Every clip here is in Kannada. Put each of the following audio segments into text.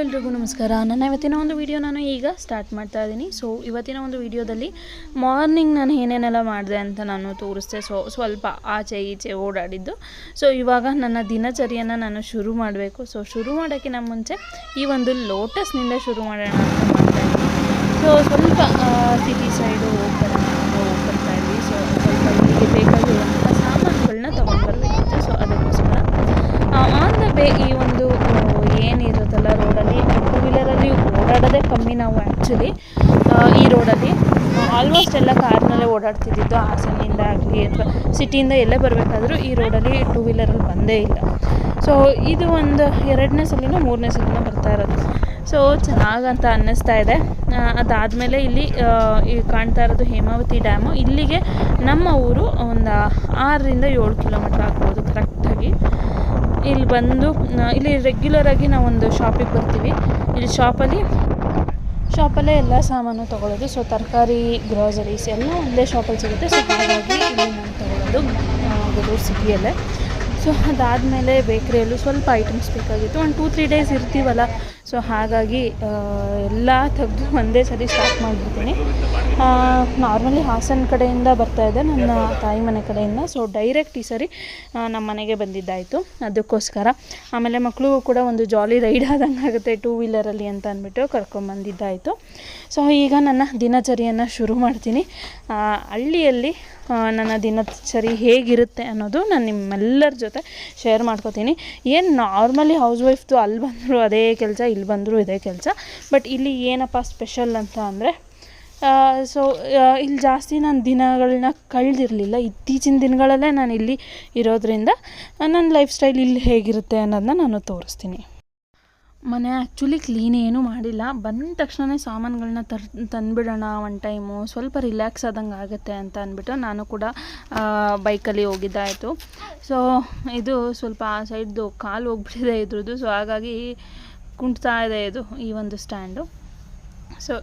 ಎಲ್ರಿಗೂ ನಮಸ್ಕಾರ. ನನ್ನ ಇವತ್ತಿನ ಒಂದು ವಿಡಿಯೋ ನಾನು ಈಗ ಸ್ಟಾರ್ಟ್ ಮಾಡ್ತಾ ಇದ್ದೀನಿ ಸೊ ಇವತ್ತಿನ ಒಂದು ವಿಡಿಯೋದಲ್ಲಿ ಮಾರ್ನಿಂಗ್ ನಾನು ಏನೇನೆಲ್ಲ ಮಾಡಿದೆ ಅಂತ ನಾನು ತೋರಿಸ್ದೆ. ಸೊ ಸ್ವಲ್ಪ ಆಚೆ ಈಚೆ ಓಡಾಡಿದ್ದು. ಸೊ ಇವಾಗ ನನ್ನ ದಿನಚರಿಯನ್ನು ನಾನು ಶುರು ಮಾಡಬೇಕು. ಸೊ ಶುರು ಮಾಡೋಕ್ಕಿಂತ ಮುಂಚೆ ಈ ಒಂದು ಲೋಟಸ್ನಿಂದ ಶುರು ಮಾಡೋಣ ಅಂತ ಮಾಡ್ತಾ ಇದ್ದೀನಿ ಸೊ ಸ್ವಲ್ಪ ಸಿಟಿ ಸೈಡು ಹೋಗ್ಬರೋಣ ಅಂತ ಇದ್ವಿ ಸೊ ಸ್ವಲ್ಪ ಇಲ್ಲಿಗೆ ಬೇಕಾಗಿರುವಂಥ ಸಾಮಾನುಗಳನ್ನ ತೊಗೊಂಡ್ಬರ್ಬೇಕಿತ್ತು ಸೊ ಅದಕ್ಕೋಸ್ಕರ ಆನ್ ದ ಬೇ ಈ ಒಂದು ಏನಿರುತ್ತಲ್ಲ ರೋಡಲ್ಲಿ ಟೂ ವೀಲರಲ್ಲಿ ಓಡಾಡೋದೇ ಕಮ್ಮಿ ನಾವು ಆ್ಯಕ್ಚುಲಿ ಈ ರೋಡಲ್ಲಿ. ಆಲ್ಮೋಸ್ಟ್ ಎಲ್ಲ ಕಾರ್ನಲ್ಲೇ ಓಡಾಡ್ತಿದ್ದಿದ್ದು ಹಾಸನಿಂದ ಆಗಲಿ ಅಥವಾ ಸಿಟಿಯಿಂದ ಎಲ್ಲೇ ಬರಬೇಕಾದ್ರೂ ಈ ರೋಡಲ್ಲಿ ಟೂ ವೀಲರಲ್ಲಿ ಬಂದೇ ಇಲ್ಲ. ಸೊ ಇದು ಒಂದು ಎರಡನೇ ಸಲಿನ ಮೂರನೇ ಸಲಿನ ಬರ್ತಾ ಇರೋದು. ಸೊ ಚೆನ್ನಾಗಂತ ಅನ್ನಿಸ್ತಾ ಇದೆ. ಅದಾದಮೇಲೆ ಇಲ್ಲಿ ಕಾಣ್ತಾ ಇರೋದು ಹೇಮಾವತಿ ಡ್ಯಾಮು. ಇಲ್ಲಿಗೆ ನಮ್ಮ ಊರು ಒಂದು ಆರರಿಂದ ಏಳು ಕಿಲೋಮೀಟರ್ ಇಲ್ಲಿ ಬಂದು ಇಲ್ಲಿ ರೆಗ್ಯುಲರಾಗಿ ನಾವೊಂದು ಶಾಪಿಗೆ ಬರ್ತೀವಿ. ಇಲ್ಲಿ ಶಾಪಲ್ಲಿ ಶಾಪಲ್ಲೇ ಎಲ್ಲ ಸಾಮಾನು ತೊಗೊಳ್ಳೋದು ಸೊ ತರಕಾರಿ ಗ್ರಾಸರೀಸ್ ಎಲ್ಲ ಒಂದೇ ಶಾಪಲ್ಲಿ ಸಿಗುತ್ತೆ. ಸೊ ಹಾಗಾಗಿ ನಾನು ತೊಗೊಳ್ಳೋದು ಸಿಟಿಯಲ್ಲೇ. ಸೊ ಅದಾದಮೇಲೆ ಬೇಕ್ರಿಯಲ್ಲೂ ಸ್ವಲ್ಪ ಐಟಮ್ಸ್ ಬೇಕಾಗಿತ್ತು. ಒಂದು ಟೂ ತ್ರೀ ಡೇಸ್ ಇರ್ತೀವಲ್ಲ ಸೊ ಹಾಗಾಗಿ ಎಲ್ಲ ತೆಗೆದು ಒಂದೇ ಸರಿ ಸ್ಟಾರ್ಟ್ ಮಾಡಿಬಿಡ್ತೀನಿ. ನಾರ್ಮಲಿ ಹಾಸನ ಕಡೆಯಿಂದ ಬರ್ತಾ ಇದೆ, ನನ್ನ ತಾಯಿ ಮನೆ ಕಡೆಯಿಂದ. ಸೊ ಡೈರೆಕ್ಟ್ ಈ ಸರಿ ನಮ್ಮ ಮನೆಗೆ ಬಂದಿದ್ದಾಯಿತು. ಅದಕ್ಕೋಸ್ಕರ. ಆಮೇಲೆ ಮಕ್ಕಳು ಕೂಡ ಒಂದು ಜಾಲಿ ರೈಡ್ ಆದಂಗೆ ಆಗುತ್ತೆ ಟೂ ವೀಲರಲ್ಲಿ ಅಂತ ಅಂದ್ಬಿಟ್ಟು ಕರ್ಕೊಂಬಂದಿದ್ದಾಯಿತು ಸೊ ಈಗ ನನ್ನ ದಿನಚರಿಯನ್ನು ಶುರು ಮಾಡ್ತೀನಿ. ಹಳ್ಳಿಯಲ್ಲಿ ನನ್ನ ದಿನಚರಿ ಹೇಗಿರುತ್ತೆ ಅನ್ನೋದು ನಾನು ನಿಮ್ಮೆಲ್ಲರ ಜೊತೆ ಶೇರ್ ಮಾಡ್ಕೋತೀನಿ. ಏನು ನಾರ್ಮಲಿ ಹೌಸ್ ವೈಫ್ದು ಅಲ್ಲಿ ಬಂದರೂ ಅದೇ ಕೆಲಸ ಇಲ್ಲಿ ಬಂದರೂ ಇದೇ ಕೆಲಸ. ಬಟ್ ಇಲ್ಲಿ ಏನಪ್ಪ ಸ್ಪೆಷಲ್ ಅಂತ ಅಂದರೆ ಸೊ ಇಲ್ಲಿ ಜಾಸ್ತಿ ನಾನು ದಿನಗಳನ್ನ ಕಳೆದಿರಲಿಲ್ಲ. ಇತ್ತೀಚಿನ ದಿನಗಳಲ್ಲೇ ನಾನು ಇಲ್ಲಿ ಇರೋದ್ರಿಂದ ನನ್ನ ಲೈಫ್ ಸ್ಟೈಲ್ ಇಲ್ಲಿ ಹೇಗಿರುತ್ತೆ ಅನ್ನೋದನ್ನ ನಾನು ತೋರಿಸ್ತೀನಿ. ಮನೆ ಆ್ಯಕ್ಚುಲಿ ಕ್ಲೀನ್ ಏನೂ ಮಾಡಿಲ್ಲ. ಬಂದ ತಕ್ಷಣವೇ ಸಾಮಾನುಗಳನ್ನ ತರ್, ತಂದುಬಿಡೋಣ ಒನ್ ಟೈಮು ಸ್ವಲ್ಪ ರಿಲ್ಯಾಕ್ಸ್ ಆದಂಗೆ ಆಗುತ್ತೆ ಅಂತ ಅಂದ್ಬಿಟ್ಟು ನಾನು ಕೂಡ ಬೈಕಲ್ಲಿ ಹೋಗಿದ್ದಾಯಿತು. ಸೊ ಇದು ಸ್ವಲ್ಪ ಆ ಸೈಡ್ದು ಕಾಲು ಹೋಗ್ಬಿಟ್ಟಿದೆ ಇದ್ರದ್ದು. ಸೊ ಹಾಗಾಗಿ ಕುಂಟ್ತಾ ಇದೆ ಇದು ಈ ಒಂದು ಸ್ಟ್ಯಾಂಡು. ಸೊ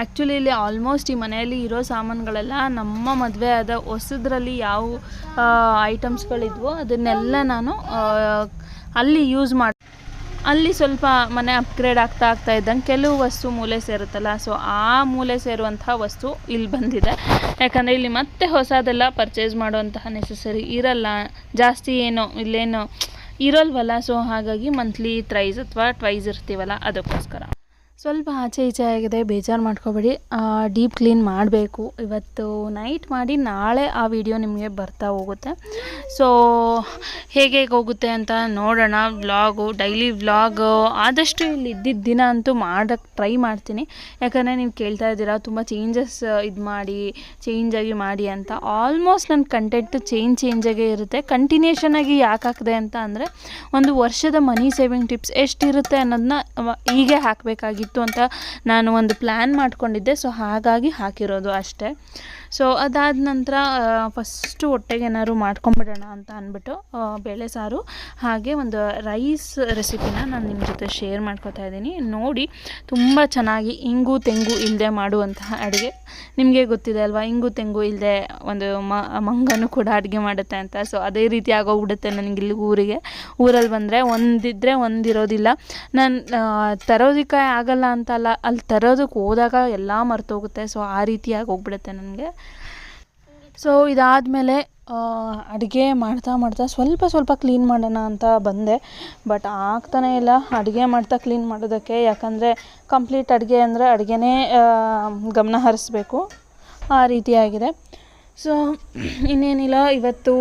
ಆ್ಯಕ್ಚುಲಿ ಇಲ್ಲಿ ಆಲ್ಮೋಸ್ಟ್ ಈ ಮನೆಯಲ್ಲಿ ಇರೋ ಸಾಮಾನುಗಳೆಲ್ಲ ನಮ್ಮ ಮದುವೆ ಆದ ಹೊಸದ್ರಲ್ಲಿ ಯಾವ ಐಟಮ್ಸ್ಗಳಿದ್ವೋ ಅದನ್ನೆಲ್ಲ ನಾನು ಅಲ್ಲಿ ಯೂಸ್ ಮಾಡಿ, ಅಲ್ಲಿ ಸ್ವಲ್ಪ ಮನೆ ಅಪ್ಗ್ರೇಡ್ ಆಗ್ತಾ ಆಗ್ತಾ ಇದ್ದಂಗೆ ಕೆಲವು ವಸ್ತು ಮೂಲೆ ಸೇರುತ್ತಲ್ಲ ಸೊ ಆ ಮೂಲೆ ಸೇರುವಂತಹ ವಸ್ತು ಇಲ್ಲಿ ಬಂದಿದೆ. ಯಾಕಂದರೆ ಇಲ್ಲಿ ಮತ್ತೆ ಹೊಸದೆಲ್ಲ ಪರ್ಚೇಸ್ ಮಾಡುವಂತಹ ನೆಸೆಸರಿ ಇರಲ್ಲ, ಜಾಸ್ತಿ ಏನೋ, ಇಲ್ಲೇನು ಇರೋಲ್ವಲ್ಲ? ಸೊ ಹಾಗಾಗಿ ಮಂತ್ಲಿ ತ್ರೈಸ್ ಅಥವಾ ಟ್ವೈಸ್ ಇರ್ತೀವಲ್ಲ ಅದಕ್ಕೋಸ್ಕರ. ಸ್ವಲ್ಪ ಆಚೆ ಈಚೆ ಆಗಿದೆ, ಬೇಜಾರು ಮಾಡ್ಕೋಬೇಡಿ. ಡೀಪ್ ಕ್ಲೀನ್ ಮಾಡಬೇಕು. ಇವತ್ತು ನೈಟ್ ಮಾಡಿ ನಾಳೆ ಆ ವಿಡಿಯೋ ನಿಮಗೆ ಬರ್ತಾ ಹೋಗುತ್ತೆ. ಸೊ ಹೇಗೆ ಹೇಗೆ ಹೋಗುತ್ತೆ ಅಂತ ನೋಡೋಣ. ವ್ಲಾಗು, ಡೈಲಿ ವ್ಲಾಗು, ಆದಷ್ಟು ಇಲ್ಲಿ ಇದ್ದಿದ್ದ ದಿನ ಅಂತೂ ಮಾಡೋಕ್ಕೆ ಟ್ರೈ ಮಾಡ್ತೀನಿ. ಯಾಕಂದರೆ ನೀವು ಕೇಳ್ತಾ ಇದ್ದೀರಾ, ತುಂಬ ಚೇಂಜಸ್ ಇದು ಮಾಡಿ ಚೇಂಜಾಗಿ ಮಾಡಿ ಅಂತ. ಆಲ್ಮೋಸ್ಟ್ ನನ್ನ ಕಂಟೆಂಟ್ ಚೇಂಜ್ ಚೇಂಜಾಗೇ ಇರುತ್ತೆ. ಕಂಟಿನ್ಯೂಷನ್ ಆಗಿ ಯಾಕೆ ಹಾಕಿದೆ ಅಂತ ಅಂದರೆ, ಒಂದು ವರ್ಷದ ಮನಿ ಸೇವಿಂಗ್ ಟಿಪ್ಸ್ ಎಷ್ಟಿರುತ್ತೆ ಅನ್ನೋದನ್ನ ಹೀಗೆ ಹೀಗೆ ಹಾಕಬೇಕಾಗಿತ್ತು ಅಂತ ನಾನು ಒಂದು ಪ್ಲ್ಯಾನ್ ಮಾಡಿಕೊಂಡಿದ್ದೆ. ಸೊ ಹಾಗಾಗಿ ಹಾಕಿರೋದು ಅಷ್ಟೇ. ಸೊ ಅದಾದ ನಂತರ ಫಸ್ಟು ಹೊಟ್ಟೆಗೆ ಏನಾದ್ರು ಮಾಡ್ಕೊಂಬಿಡೋಣ ಅಂತ ಅಂದ್ಬಿಟ್ಟು ಬೇಳೆ ಸಾರು, ಹಾಗೆ ಒಂದು ರೈಸ್ ರೆಸಿಪಿನ ನಾನು ನಿಮ್ಮ ಜೊತೆ ಶೇರ್ ಮಾಡ್ಕೊತಾ ಇದ್ದೀನಿ. ನೋಡಿ, ತುಂಬ ಚೆನ್ನಾಗಿ ಇಂಗು ತೆಂಗು ಇಲ್ಲದೆ ಮಾಡುವಂತಹ ಅಡುಗೆ. ನಿಮಗೆ ಗೊತ್ತಿದೆ ಅಲ್ವಾ, ಇಂಗು ತೆಂಗು ಇಲ್ಲದೆ ಒಂದು ಮಂಗನೂ ಕೂಡ ಅಡುಗೆ ಮಾಡುತ್ತೆ ಅಂತ. ಸೊ ಅದೇ ರೀತಿ ಆಗೋಗ್ಬಿಡುತ್ತೆ ನನಗೆ ಇಲ್ಲಿ ಊರಿಗೆ. ಊರಲ್ಲಿ ಬಂದರೆ ಒಂದಿದ್ದರೆ ಒಂದಿರೋದಿಲ್ಲ. ನಾನು ತರೋದಕ್ಕೆ ಆಗಲ್ಲ ಅಂತ ಅಲ್ಲ, ಅಲ್ಲಿ ತರೋದಕ್ಕೆ ಹೋದಾಗ ಎಲ್ಲ ಮರ್ತೋಗುತ್ತೆ. ಸೊ ಆ ರೀತಿಯಾಗಿ ಹೋಗ್ಬಿಡುತ್ತೆ ನನಗೆ. ಸೊ ಇದಾದಮೇಲೆ ಅಡುಗೆ ಮಾಡ್ತಾ ಮಾಡ್ತಾ ಸ್ವಲ್ಪ ಸ್ವಲ್ಪ ಕ್ಲೀನ್ ಮಾಡೋಣ ಅಂತ ಬಂದೆ. ಬಟ್ ಆಗ್ತಾನೇ ಇಲ್ಲ. ಅಡುಗೆ ಮಾಡ್ತಾ ಕ್ಲೀನ್ ಮಾಡೋದಕ್ಕೆ. ಯಾಕಂದರೆ ಕಂಪ್ಲೀಟ್ ಅಡುಗೆ ಅಂದರೆ ಅಡುಗೆನೇ ಗಮನ ಹರಿಸ್ಬೇಕು. ಆ ರೀತಿಯಾಗಿದೆ ಸೊ ಇನ್ನೇನಿಲ್ಲ. ಇವತ್ತು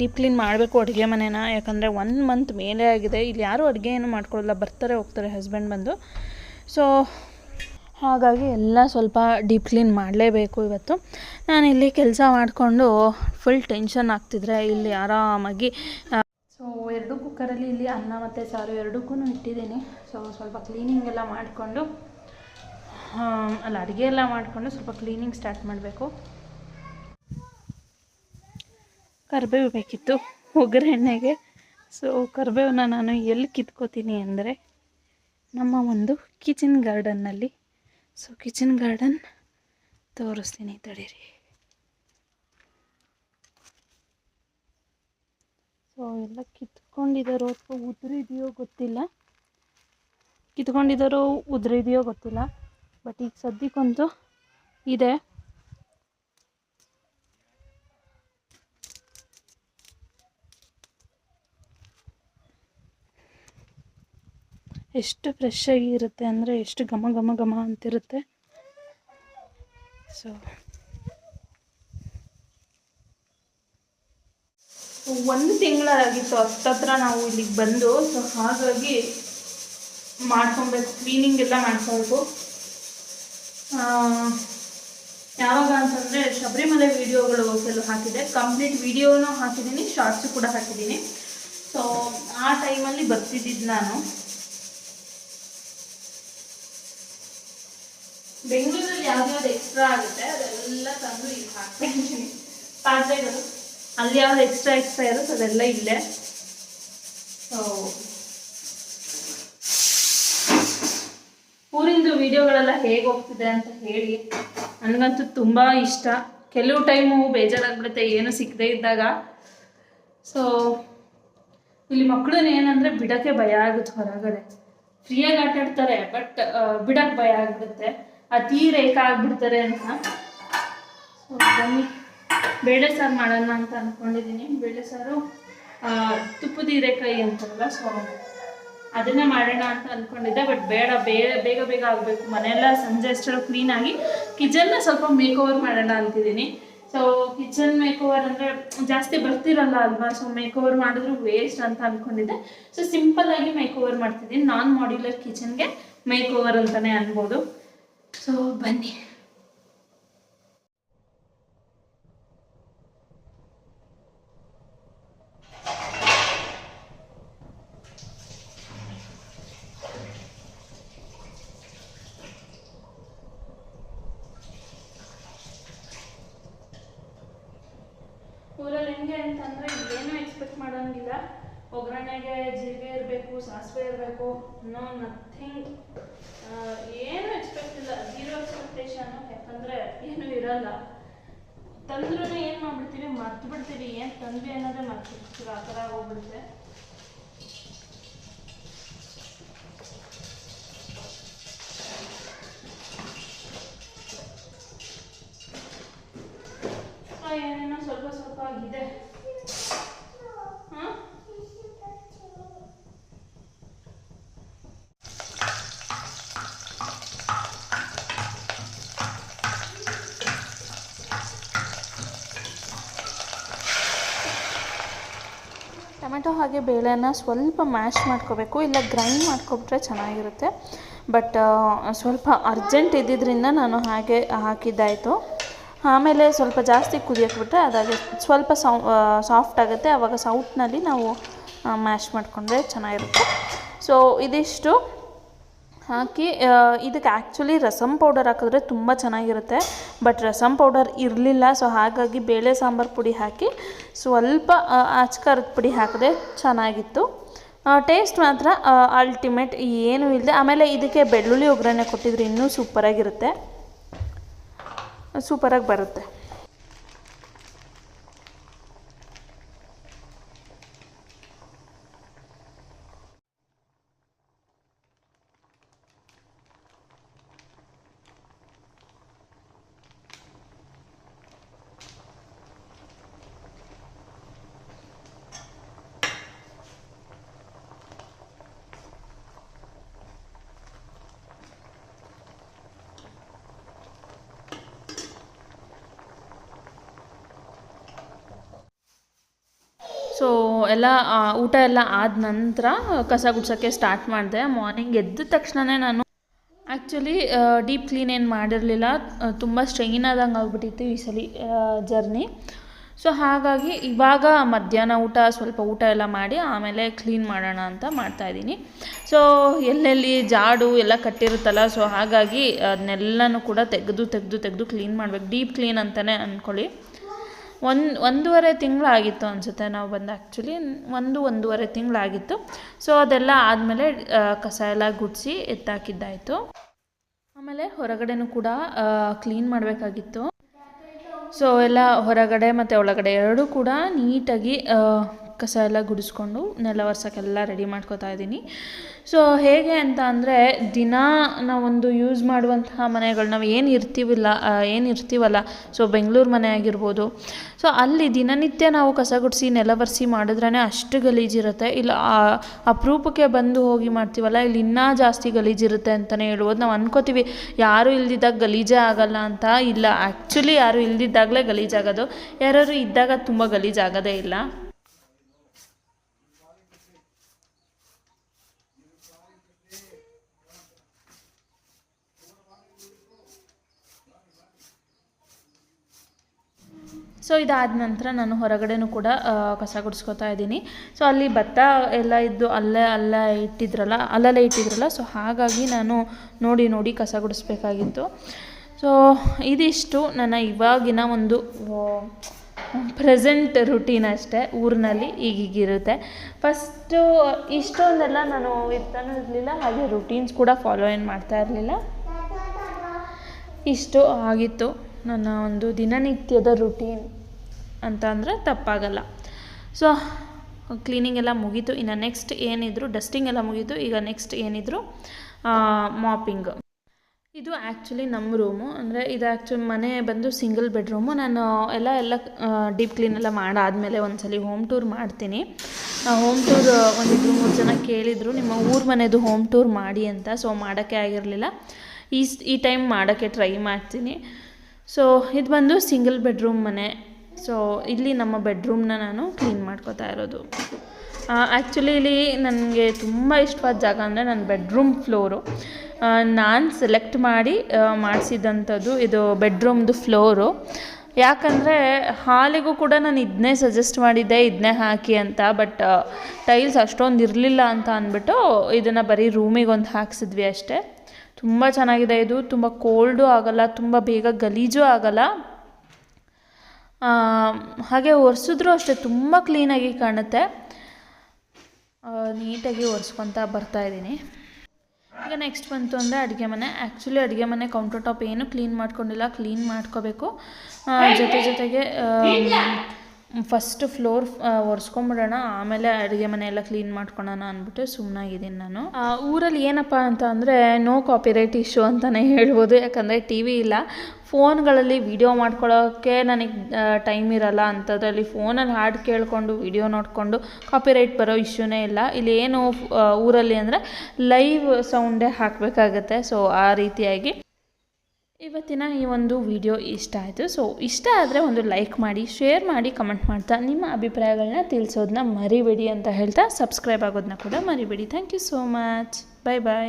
ಡೀಪ್ ಕ್ಲೀನ್ ಮಾಡಬೇಕು ಅಡುಗೆ ಮನೇನ. ಯಾಕಂದರೆ ಒನ್ ಮಂತ್ ಮೇಲೆ ಆಗಿದೆ. ಇಲ್ಲಿ ಯಾರೂ ಅಡುಗೆ ಏನು ಮಾಡ್ಕೊಳ್ಳಲ್ಲ ಬರ್ತಾರೆ, ಹೋಗ್ತಾರೆ ಹಸ್ಬೆಂಡ್ ಬಂದು. ಸೊ ಹಾಗಾಗಿ ಎಲ್ಲ ಸ್ವಲ್ಪ ಡೀಪ್ ಕ್ಲೀನ್ ಮಾಡಲೇಬೇಕು ಇವತ್ತು. ನಾನು ಇಲ್ಲಿ ಕೆಲಸ ಮಾಡಿಕೊಂಡು ಫುಲ್ ಟೆನ್ಷನ್ ಆಗ್ತಿದ್ರೆ ಇಲ್ಲಿ ಆರಾಮಾಗಿ ಸೊ ಎರಡು ಕುಕ್ಕರಲ್ಲಿ ಇಲ್ಲಿ ಅನ್ನ ಮತ್ತು ಸಾರು ಎರಡಕ್ಕೂ ಇಟ್ಟಿದ್ದೀನಿ. ಸೊ ಸ್ವಲ್ಪ ಕ್ಲೀನಿಂಗ್ ಎಲ್ಲ ಮಾಡಿಕೊಂಡು ಅಲ್ಲ, ಅಡುಗೆ ಎಲ್ಲ ಮಾಡಿಕೊಂಡು ಸ್ವಲ್ಪ ಕ್ಲೀನಿಂಗ್ ಸ್ಟಾರ್ಟ್ ಮಾಡಬೇಕು. ಕರಿಬೇವು ಬೇಕಿತ್ತು ಒಗ್ಗರಣೆಗೆ. ಸೊ ಕರಿಬೇವನ್ನ ನಾನು ಎಲ್ಲಿ ಕಿತ್ಕೋತೀನಿ ಅಂದರೆ ನಮ್ಮ ಒಂದು ಕಿಚನ್ ಗಾರ್ಡನ್ನಲ್ಲಿ ಸೊ ಕಿಚನ್ ಗಾರ್ಡನ್ ತೋರಿಸ್ತೀನಿ ತಡೀರಿ. ಸೊ ಎಲ್ಲ ಕಿತ್ಕೊಂಡಿದ್ದಾರೋ ಅಥವಾ ಉದುರಿದೆಯೋ ಗೊತ್ತಿಲ್ಲ. ಕಿತ್ಕೊಂಡಿದ್ದಾರೋ ಉದುರಿದೆಯೋ ಗೊತ್ತಿಲ್ಲ. ಬಟ್ ಈಗ ಸದ್ಯಕ್ಕಂತೂ ಇದೆ. ಎಷ್ಟು ಫ್ರೆಶ್ ಆಗಿರುತ್ತೆ ಅಂದರೆ ಎಷ್ಟು ಘಮ ಘಮ ಘಮ ಅಂತಿರುತ್ತೆ. ಸೊ ಒಂದು ತಿಂಗಳಾಗಿತ್ತು ಹತ್ತತ್ರ ನಾವು ಇಲ್ಲಿಗೆ ಬಂದು ಸೊ ಹಾಗಾಗಿ ಮಾಡ್ಕೊಬೇಕು ಕ್ಲೀನಿಂಗ್ ಎಲ್ಲ ಮಾಡ್ಕೋಬೇಕು ಯಾವಾಗ ಅಂತಂದರೆ ಶಬರಿಮಲೆ ವಿಡಿಯೋಗಳು ಕೆಲವು ಹಾಕಿದೆ ಕಂಪ್ಲೀಟ್ ವಿಡಿಯೋನೂ ಹಾಕಿದ್ದೀನಿ ಶಾರ್ಟ್ಸು ಕೂಡ ಹಾಕಿದ್ದೀನಿ. ಸೊ ಆ ಟೈಮಲ್ಲಿ ಬರ್ತಿದ್ದಿದ್ದು ನಾನು. ಬೆಂಗಳೂರಲ್ಲಿ ಯಾವ್ದು ಎಕ್ಸ್ಟ್ರಾ ಆಗುತ್ತೆ, ಅದೆಲ್ಲ ತಂದು ಇಲ್ಲಿ ಹಾಕ್ತಾ ಇದ್ದೀನಿ ಪಾತ್ರೆಗಳು. ಅಲ್ಲಿ ಯಾವ್ದು ಎಕ್ಸ್ಟ್ರಾ ಎಕ್ಸ್ಟ್ರಾ ಇರುತ್ತೆ ಅದೆಲ್ಲ ಇಲ್ಲೇ. ಸೊ ಊರಿಂದು ವಿಡಿಯೋಗಳೆಲ್ಲ ಹೇಗೆ ಹೋಗ್ತಿದೆ ಅಂತ ಹೇಳಿ, ನನಗಂತೂ ತುಂಬ ಇಷ್ಟ. ಕೆಲವು ಟೈಮು ಬೇಜಾರಾಗ್ಬಿಡುತ್ತೆ, ಏನು ಸಿಕ್ಕದೇ ಇದ್ದಾಗ. ಸೊ ಇಲ್ಲಿ ಮಕ್ಕಳನ್ನ ಏನಂದರೆ ಬಿಡೋಕ್ಕೆ ಭಯ ಆಗುತ್ತೆ ಹೊರಗಡೆ. ಫ್ರೀಯಾಗಿ ಆಟ ಆಡ್ತಾರೆ ಬಟ್ ಬಿಡಕ್ಕೆ ಭಯ ಆಗ್ಬಿಡುತ್ತೆ. ಅತಿ ರೇಖ ಆಗ್ಬಿಡ್ತಾರೆ ಅಂತ. ಸೊ ಬನ್ನಿ. ಬೇಳೆ ಸಾರು ಮಾಡೋಣ ಅಂತ ಅಂದ್ಕೊಂಡಿದ್ದೀನಿ ಬೇಳೆ ಸಾರು ತುಪ್ಪದ ಹೀರೆಕಾಯಿ ಅಂತಲ್ಲ ಸೊ ಅದನ್ನೇ ಮಾಡೋಣ ಅಂತ ಅಂದ್ಕೊಂಡಿದ್ದೆ ಬಟ್ ಬೇಡ, ಬೇಗ ಬೇಗ ಬೇಗ ಆಗಬೇಕು. ಮನೆಯೆಲ್ಲ ಸಂಜೆ ಅಷ್ಟರಲ್ಲಿ ಕ್ಲೀನಾಗಿ ಕಿಚನ್ನ ಸ್ವಲ್ಪ ಮೇಕ್ ಓವರ್ ಮಾಡೋಣ ಅಂತಿದ್ದೀನಿ. ಸೊ ಕಿಚನ್ ಮೇಕ್ ಓವರ್ ಅಂದರೆ ಜಾಸ್ತಿ ಬರ್ತಿರಲ್ಲ ಅಲ್ವಾ? ಸೊ ಮೇಕ್ ಓವರ್ ಮಾಡಿದ್ರು ವೇಸ್ಟ್ ಅಂತ ಅಂದ್ಕೊಂಡಿದ್ದೆ ಸೊ ಸಿಂಪಲ್ ಆಗಿ ಮೇಕ್ ಓವರ್ ಮಾಡ್ತಿದ್ದೀನಿ. ನಾನ್ ಮಾಡ್ಯುಲರ್ ಕಿಚನ್ಗೆ ಮೇಕ್ ಓವರ್ ಅಂತಲೇ ಅನ್ಬೋದು. ಸೊ ಬನ್ನಿ ಊರಲ್ಲಿ ಹೆಂಗೆ ಅಂತಂದರೆ ಏನೂ ಎಕ್ಸ್ಪೆಕ್ಟ್ ಮಾಡೋಂಗಿಲ್ಲ ಒಗ್ಗರಣೆಗೆ ಜೀರಿಗೆ ಇರಬೇಕು, ಸಾಸಿವೆ ಇರಬೇಕು ನೋ ನಥಿಂಗ್ ಏನು ಎಕ್ಸ್ಪೆಕ್ಟ್ ಇಲ್ಲ. ಝೀರೋ ಎಕ್ಸ್ಪೆಕ್ಟೇಷನ್ ಯಾಕಂದ್ರೆ ಏನು ಇರಲ್ಲ. ತಂದ್ರೂ ಏನು ಮಾಡ್ಬಿಡ್ತೀವಿ? ಮರ್ತು ಬಿಡ್ತೀವಿ. ಏನು ತಂದ್ವಿ ಅನ್ನೋದೇ ಮರ್ತು ಬಿಡ್ತೀವಿ. ಆ ಥರ ಹೋಗ್ಬಿಡುತ್ತೆ. ಏನೇನೋ ಸ್ವಲ್ಪ ಸ್ವಲ್ಪ ಇದೆ. ಹಾಗೆ ಬೇಳೆನ ಸ್ವಲ್ಪ ಮ್ಯಾಶ್ ಮಾಡ್ಕೋಬೇಕು, ಇಲ್ಲ ಗ್ರೈಂಡ್ ಮಾಡ್ಕೊಬಿಟ್ರೆ ಚೆನ್ನಾಗಿರುತ್ತೆ. ಬಟ್ ಸ್ವಲ್ಪ ಅರ್ಜೆಂಟ್ ಇದ್ದಿದ್ದರಿಂದ ನಾನು ಹಾಗೆ ಹಾಕಿದ್ದಾಯಿತು. ಆಮೇಲೆ ಸ್ವಲ್ಪ ಜಾಸ್ತಿ ಕುದಿಯೋಕ್ಬಿಟ್ರೆ ಅದಾಗೆ ಸ್ವಲ್ಪ ಸಾಫ್ಟ್ ಆಗುತ್ತೆ. ಆವಾಗ ಸೌಟ್ನಲ್ಲಿ ನಾವು ಮ್ಯಾಶ್ ಮಾಡಿಕೊಂಡ್ರೆ ಚೆನ್ನಾಗಿರುತ್ತೆ. ಸೊ, ಇದಿಷ್ಟು. ಹಾಕಿ ಇದಕ್ಕೆ ಆ್ಯಕ್ಚುಲಿ ರಸಮ್ ಪೌಡರ್ ಹಾಕಿದ್ರೆ ತುಂಬ ಚೆನ್ನಾಗಿರುತ್ತೆ. ಬಟ್ ರಸಮ್ ಪೌಡರ್ ಇರಲಿಲ್ಲ ಸೊ ಹಾಗಾಗಿ ಬೇಳೆ ಸಾಂಬಾರು ಪುಡಿ ಹಾಕಿ, ಸ್ವಲ್ಪ ಆಚಕಾರದ ಅಚ್ಕಾರದ ಪುಡಿ ಹಾಕಿದೆ ಚೆನ್ನಾಗಿತ್ತು. ಟೇಸ್ಟ್ ಮಾತ್ರ ಅಲ್ಟಿಮೇಟ್ ಏನೂ ಇಲ್ಲದೆ ಆಮೇಲೆ ಇದಕ್ಕೆ ಬೆಳ್ಳುಳ್ಳಿ ಒಗ್ಗರಣೆ ಕೊಟ್ಟಿದ್ರೆ ಇನ್ನೂ ಸೂಪರಾಗಿರುತ್ತೆ ಸೂಪರಾಗಿ ಬರುತ್ತೆ ಸೊ ಎಲ್ಲ ಊಟ ಎಲ್ಲ ಆದ ನಂತರ ಕಸ ಗುಡ್ಸೋಕ್ಕೆ ಸ್ಟಾರ್ಟ್ ಮಾಡಿದೆ. ಮಾರ್ನಿಂಗ್ ಎದ್ದ ತಕ್ಷಣವೇ ನಾನು ಆ್ಯಕ್ಚುಲಿ ಡೀಪ್ ಕ್ಲೀನ್ ಏನು ಮಾಡಿರಲಿಲ್ಲ. ತುಂಬ ಸ್ಟ್ರೈನ್ ಆದಂಗೆ ಆಗ್ಬಿಟ್ಟಿತ್ತು ಈ ಸಲ ಜರ್ನಿ ಸೊ ಹಾಗಾಗಿ ಇವಾಗ ಮಧ್ಯಾಹ್ನ ಊಟ, ಸ್ವಲ್ಪ ಊಟ ಎಲ್ಲ ಮಾಡಿ ಆಮೇಲೆ ಕ್ಲೀನ್ ಮಾಡೋಣ ಅಂತ ಮಾಡ್ತಾಯಿದ್ದೀನಿ ಸೊ ಎಲ್ಲೆಲ್ಲಿ ಜಾಡು ಎಲ್ಲ ಕಟ್ಟಿರುತ್ತಲ್ಲ ಸೊ ಹಾಗಾಗಿ ಅದನ್ನೆಲ್ಲನೂ ಕೂಡ ತೆಗೆದು ತೆಗೆದು ತೆಗೆದು ಕ್ಲೀನ್ ಮಾಡಬೇಕು. ಡೀಪ್ ಕ್ಲೀನ್ ಅಂತಲೇ ಅಂದ್ಕೊಳ್ಳಿ ಒಂದು, ಒಂದೂವರೆ ತಿಂಗಳಾಗಿತ್ತು ಅನಿಸುತ್ತೆ ನಾವು ಬಂದು ಆ್ಯಕ್ಚುಲಿ ಒಂದು, ಒಂದೂವರೆ ತಿಂಗಳಾಗಿತ್ತು. ಸೊ ಅದೆಲ್ಲ ಆದಮೇಲೆ ಕಸ ಎಲ್ಲ ಗುಡಿಸಿ ಎತ್ತಾಕಿದ್ದಾಯಿತು. ಆಮೇಲೆ ಹೊರಗಡೆನೂ ಕೂಡ ಕ್ಲೀನ್ ಮಾಡಬೇಕಾಗಿತ್ತು. ಸೊ ಎಲ್ಲ ಹೊರಗಡೆ ಮತ್ತು ಒಳಗಡೆ ಎರಡೂ ಕೂಡ ನೀಟಾಗಿ ಕಸ ಎಲ್ಲ ಗುಡಿಸ್ಕೊಂಡು ನೆಲ ಒರ್ಸೋಕ್ಕೆಲ್ಲ ರೆಡಿ ಮಾಡ್ಕೋತಾ ಇದ್ದೀನಿ. ಸೊ ಹೇಗೆ ಅಂತ ಅಂದರೆ, ದಿನ ನಾವೊಂದು ಯೂಸ್ ಮಾಡುವಂತಹ ಮನೆಗಳು ನಾವು ಏನು ಇರ್ತೀವಿಲ್ಲ ಏನು ಇರ್ತೀವಲ್ಲ ಸೊ ಬೆಂಗಳೂರು ಮನೆ ಆಗಿರ್ಬೋದು. ಸೊ ಅಲ್ಲಿ ದಿನನಿತ್ಯ ನಾವು ಕಸ ಗುಡಿಸಿ, ನೆಲ ಒರೆಸಿ ಮಾಡಿದ್ರೇ ಅಷ್ಟು ಗಲೀಜಿರುತ್ತೆ ಇಲ್ಲ ಅಪರೂಪಕ್ಕೆ ಬಂದು ಹೋಗಿ ಮಾಡ್ತೀವಲ್ಲ, ಇಲ್ಲಿ ಇನ್ನೂ ಜಾಸ್ತಿ ಗಲೀಜಿರುತ್ತೆ ಅಂತಲೇ ಹೇಳ್ಬೋದು. ನಾವು ಅನ್ಕೋತೀವಿ, ಯಾರೂ ಇಲ್ದಿದ್ದಾಗ ಗಲೀಜೇ ಆಗಲ್ಲ ಅಂತ. ಇಲ್ಲ ಆ್ಯಕ್ಚುಲಿ ಯಾರು ಇಲ್ದಿದ್ದಾಗಲೇ ಗಲೀಜಾಗೋದು ಯಾರು ಇದ್ದಾಗ ತುಂಬ ಗಲೀಜಾಗೋದೇ ಇಲ್ಲ. ಸೊ ಇದಾದ ನಂತರ ನಾನು ಹೊರಗಡೆನೂ ಕೂಡ ಕಸ ಗುಡಿಸ್ಕೊತಾ ಇದ್ದೀನಿ. ಸೊ ಅಲ್ಲಿ ಭತ್ತ ಎಲ್ಲ ಇದ್ದು ಅಲ್ಲೇ ಅಲ್ಲೇ ಇಟ್ಟಿದ್ರಲ್ಲ, ಅಲ್ಲಲ್ಲೇ ಇಟ್ಟಿದ್ರಲ್ಲ, ಸೊ ಹಾಗಾಗಿ ನಾನು ನೋಡಿ ನೋಡಿ ಕಸ ಗುಡಿಸ್ಬೇಕಾಗಿತ್ತು. ಸೊ ಇದಿಷ್ಟು ನನ್ನ ಇವಾಗಿನ ಒಂದು ಪ್ರೆಸೆಂಟ್ ರುಟೀನ್ ಅಷ್ಟೇ, ಊರಿನಲ್ಲಿ ಈಗೀಗಿರುತ್ತೆ. ಫಸ್ಟು, ಇಷ್ಟೊಂದೆಲ್ಲ ನಾನು ಇರ್ತಾನೂ ಇರಲಿಲ್ಲ, ಹಾಗೆ ರುಟೀನ್ಸ್ ಕೂಡ ಫಾಲೋ ಏನು ಮಾಡ್ತಾ ಇರಲಿಲ್ಲ. ಇಷ್ಟು ಆಗಿತ್ತು ನನ್ನ ಒಂದು ದಿನನಿತ್ಯದ ರುಟೀನ್. ಅಂತ ಅಂದರೆ ತಪ್ಪಾಗಲ್ಲ. ಸೊ ಕ್ಲೀನಿಂಗ್ ಎಲ್ಲ ಮುಗೀತು. ಇನ್ನು ನೆಕ್ಸ್ಟ್ ಏನಿದ್ರು ಡಸ್ಟಿಂಗ್ ಎಲ್ಲ ಮುಗೀತು. ಈಗ ನೆಕ್ಸ್ಟ್ ಏನಿದ್ರು ಮಾಪಿಂಗ್ ಇದು ಆ್ಯಕ್ಚುಲಿ ನಮ್ಮ ರೂಮು ಅಂದರೆ ಇದು ಆ್ಯಕ್ಚುಲಿ ಮನೆ ಬಂದು ಸಿಂಗಲ್ ಬೆಡ್ರೂಮು ನಾನು ಎಲ್ಲ ಎಲ್ಲ ಡೀಪ್ ಕ್ಲೀನ್ ಎಲ್ಲ ಮಾಡಾದಮೇಲೆ ಸಲ ಹೋಮ್ ಟೂರ್ ಮಾಡ್ತೀನಿ. ಹೋಮ್ ಟೂರ್ ಒಂದಿಬ್ಬರು ಮೂರು ಜನ ಕೇಳಿದರು, ನಿಮ್ಮ ಊರ ಮನೆದು ಹೋಮ್ ಟೂರ್ ಮಾಡಿ ಅಂತ. ಸೊ ಮಾಡೋಕ್ಕೆ ಆಗಿರಲಿಲ್ಲ. ಈ ಈ ಟೈಮ್ ಮಾಡೋಕ್ಕೆ ಟ್ರೈ ಮಾಡ್ತೀನಿ. ಸೊ ಇದು ಬಂದು ಸಿಂಗಲ್ ಬೆಡ್ರೂಮ್ ಮನೆ. ಸೊ ಇಲ್ಲಿ ನಮ್ಮ ಬೆಡ್ರೂಮ್ನ ನಾನು ಕ್ಲೀನ್ ಮಾಡ್ಕೋತಾ ಇರೋದು. ಆ್ಯಕ್ಚುಲಿ ಇಲ್ಲಿ ನನಗೆ ತುಂಬ ಇಷ್ಟವಾದ ಜಾಗ ಅಂದರೆ ನನ್ನ ಬೆಡ್ರೂಮ್ ಫ್ಲೋರು ನಾನು ಸೆಲೆಕ್ಟ್ ಮಾಡಿ ಮಾಡಿಸಿದಂಥದ್ದು ಇದು ಬೆಡ್ರೂಮ್ದು ಫ್ಲೋರು ಯಾಕಂದರೆ ಹಾಲಿಗೂ ಕೂಡ ನಾನು ಇದನ್ನೇ ಸಜೆಸ್ಟ್ ಮಾಡಿದ್ದೆ ಇದನ್ನೇ ಹಾಕಿ ಅಂತ ಬಟ್ ಟೈಲ್ಸ್ ಅಷ್ಟೊಂದು ಇರಲಿಲ್ಲ ಅಂತ ಅಂದ್ಬಿಟ್ಟು ಇದನ್ನು ಬರೀ ರೂಮಿಗೆ ಒಂದು ಹಾಕ್ಸಿದ್ವಿ ಅಷ್ಟೇ. ತುಂಬ ಚೆನ್ನಾಗಿದೆ ಇದು, ತುಂಬ ಕೋಲ್ಡು ಆಗಲ್ಲ, ತುಂಬ ಬೇಗ ಗಲೀಜು ಆಗಲ್ಲ ಹಾಗೆ ಒರೆಸಿದ್ರೂ ಅಷ್ಟೇ, ತುಂಬ ಕ್ಲೀನಾಗಿ ಕಾಣುತ್ತೆ. ನೀಟಾಗಿ ಒರೆಸ್ಕೊತಾ ಬರ್ತಾ ಇದ್ದೀನಿ. ಈಗ ನೆಕ್ಸ್ಟ್ ಬಂತು ಅಂದರೆ ಅಡುಗೆ ಮನೆ. ಆ್ಯಕ್ಚುಲಿ ಅಡುಗೆ ಮನೆ ಕೌಂಟರ್ ಟಾಪ್ ಏನು ಕ್ಲೀನ್ ಮಾಡ್ಕೊಂಡಿಲ್ಲ ಕ್ಲೀನ್ ಮಾಡ್ಕೋಬೇಕು. ಜೊತೆ ಜೊತೆಗೆ ಫಸ್ಟ್ ಫ್ಲೋರ್ ಒರೆಸ್ಕೊಂಬಿಡೋಣ, ಆಮೇಲೆ ಅಡುಗೆ ಮನೆ ಎಲ್ಲ ಕ್ಲೀನ್ ಮಾಡ್ಕೊಳೋಣ ಅಂದ್ಬಿಟ್ಟು ಸುಮ್ಮನಾಗಿದ್ದೀನಿ ನಾನು. ಊರಲ್ಲಿ ಏನಪ್ಪ ಅಂತ ಅಂದರೆ ನೋ ಕಾಪಿರೈಟ್ ಇಶ್ಯೂ ಅಂತಲೇ ಹೇಳ್ಬೋದು, ಯಾಕಂದರೆ ಟಿ ವಿ ಇಲ್ಲ. ಫೋನ್ಗಳಲ್ಲಿ ವಿಡಿಯೋ ಮಾಡ್ಕೊಳ್ಳೋಕ್ಕೆ ನನಗೆ ಟೈಮ್ ಇರಲ್ಲ ಅಂಥದ್ರಲ್ಲಿ ಫೋನಲ್ಲಿ ಹಾಡು ಕೇಳಿಕೊಂಡು ವಿಡಿಯೋ ನೋಡಿಕೊಂಡು ಕಾಪಿರೈಟ್ ಬರೋ ಇಶ್ಯೂನೇ ಇಲ್ಲ. ಇಲ್ಲಿ ಏನು ಊರಲ್ಲಿ ಅಂದರೆ ಲೈವ್ ಸೌಂಡೇ ಹಾಕಬೇಕಾಗತ್ತೆ. ಸೊ ಆ ರೀತಿಯಾಗಿ. ಇವತ್ತಿನ ಈ ಒಂದು ವಿಡಿಯೋ ಇಷ್ಟ ಆಯಿತು. ಸೊ ಇಷ್ಟ ಆದರೆ ಒಂದು ಲೈಕ್ ಮಾಡಿ ಶೇರ್ ಮಾಡಿ ಕಮೆಂಟ್ ಮಾಡ್ತಾ ನಿಮ್ಮ ಅಭಿಪ್ರಾಯಗಳನ್ನ ತಿಳಿಸೋದನ್ನ ಮರಿಬೇಡಿ ಅಂತ ಹೇಳ್ತಾ ಸಬ್ಸ್ಕ್ರೈಬ್ ಆಗೋದನ್ನ ಕೂಡ ಮರಿಬೇಡಿ. Thank you so much bye bye